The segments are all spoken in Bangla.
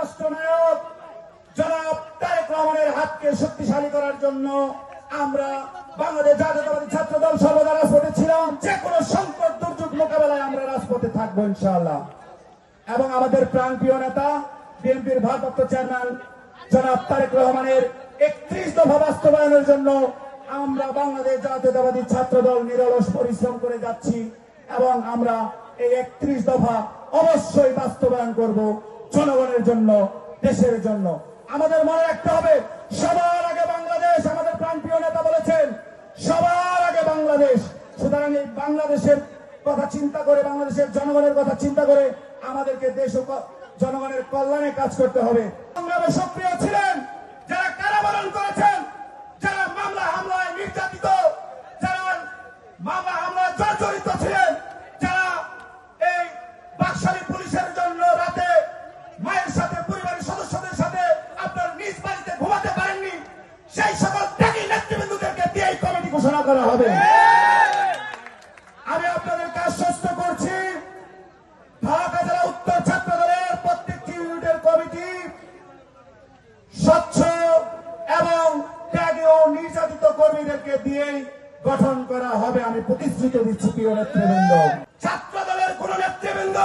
রাষ্ট্রনায়ক জনাব তারেক রহমানের হাতকে শক্তিশালী করার জন্য আমরা বাংলাদেশ জাতীয়তাবাদী ছাত্র দল সর্বদা রাজপথে ছিলাম। যে কোনো সংকট, দুর্যোগ মোকাবেলায় আমরা রাজপথে থাকব ইনশাআল্লাহ। এবং আমাদের প্রাণপ্রিয় নেতা, বিএনপির ভারপ্রাপ্ত চেয়ারম্যান জনাব তারেক রহমানের একত্রিশ দফা বাস্তবায়নের জন্য আমরা বাংলাদেশ জাতীয়তাবাদী ছাত্র দল নিরলস পরিশ্রম করে যাচ্ছি এবং আমরা এই একত্রিশ দফা অবশ্যই বাস্তবায়ন করব। জনগণের জন্য, দেশের জন্য। আমাদের মনে রাখতে হবে, সবার আগে বাংলাদেশ আমাদের প্রাণপ্রিয় নেতা বলেছেন, সবার আগে বাংলাদেশ। সুতরাং এই বাংলাদেশের কথা চিন্তা করে, বাংলাদেশের জনগণের কথা চিন্তা করে আমাদেরকে দেশ ও জনগণের কল্যাণে কাজ করতে হবে। সংগ্রামে সক্রিয় ছিলেন, যারা কারাবরণ করেছেন, যারা মামলা হামলায় নির্যাতিত, যারা মামলা হামলায় জর্জরিত ছিলেন, যারা এই বাকশালী ঘোষণা করা হবে। আমি আপনাদেরকে আশ্বস্ত করছি। ঢাকা জেলা উত্তর ছাত্র দলের প্রত্যেকটি ইউনিটের কমিটি স্বচ্ছ এবং ত্যাগী ও নির্যাতিত কর্মীদেরকে দিয়েই গঠন করা হবে। আমি প্রতিশ্রুতি দিচ্ছি, প্রিয় নেতৃবৃন্দ। ছাত্র দলের কোন নেতৃবৃন্দ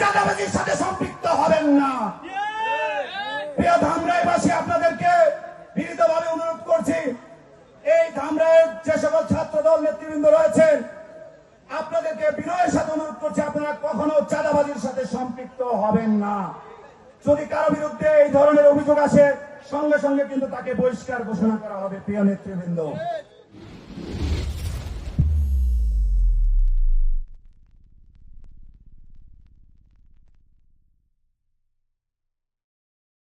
চাঁদাবাজির সাথে সম্পৃক্ত হবেন না। প্রিয় ধামরাইবাসী আপনাদেরকে বিনীতভাবে অনুরোধ করছি এই ধামরাইয়ের যে সকল ছাত্র দল নেতৃবৃন্দ রয়েছেন। আপনাদেরকে বিনয়ের সাথে অনুরোধ করছি, আপনারা কখনো চাঁদাবাজির সাথে সম্পৃক্ত হবেন না। যদি কারও বিরুদ্ধে এই ধরনের অভিযোগ আসে, সঙ্গে সঙ্গে কিন্তু তাকে বহিষ্কার ঘোষণা করা হবে, প্রিয় নেতৃবৃন্দ।